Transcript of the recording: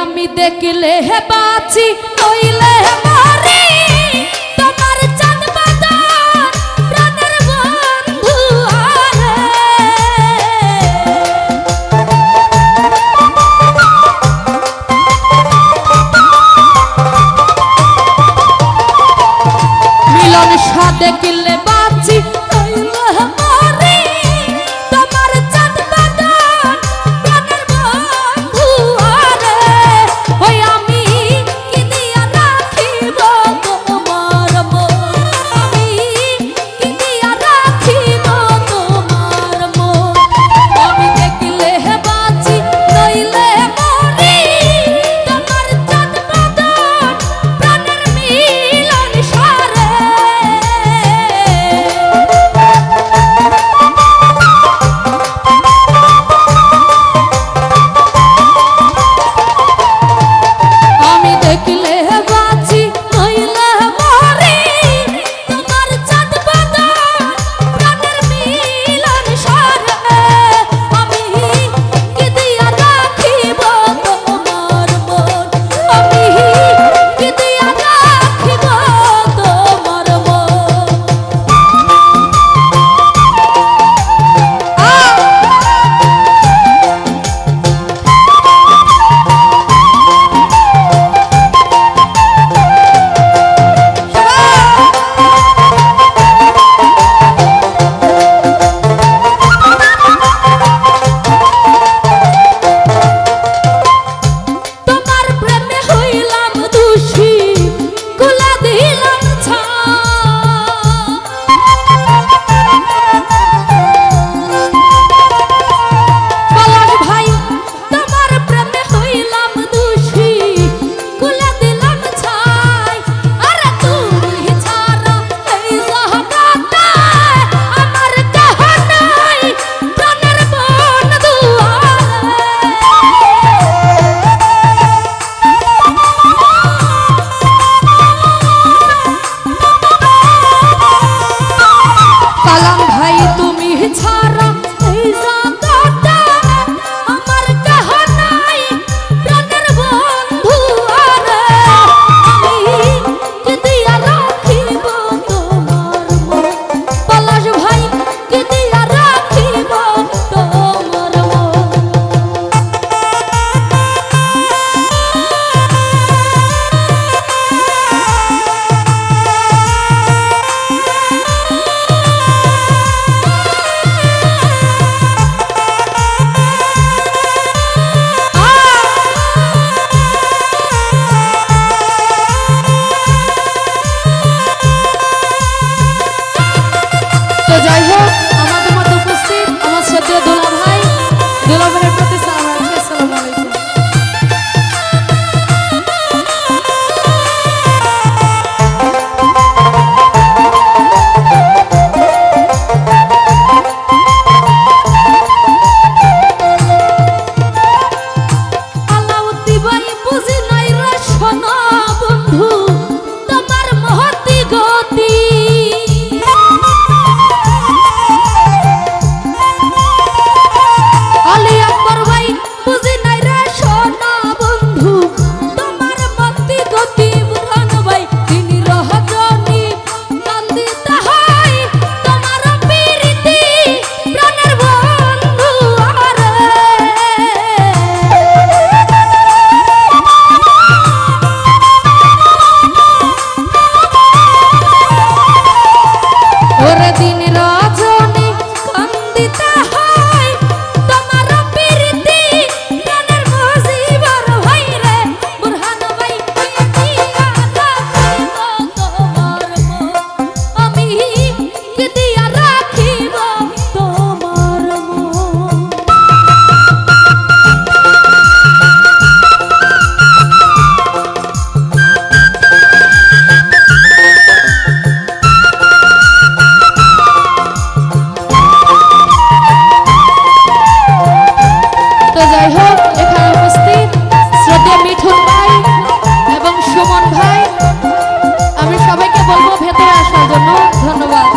আমি দেখলে হে বাঁচি নইলে হে মরি। তোমার চাঁদ প্রাণের বন্ধু আরে। মিলন কিলে ভেতরে আসার জন্য ধন্যবাদ।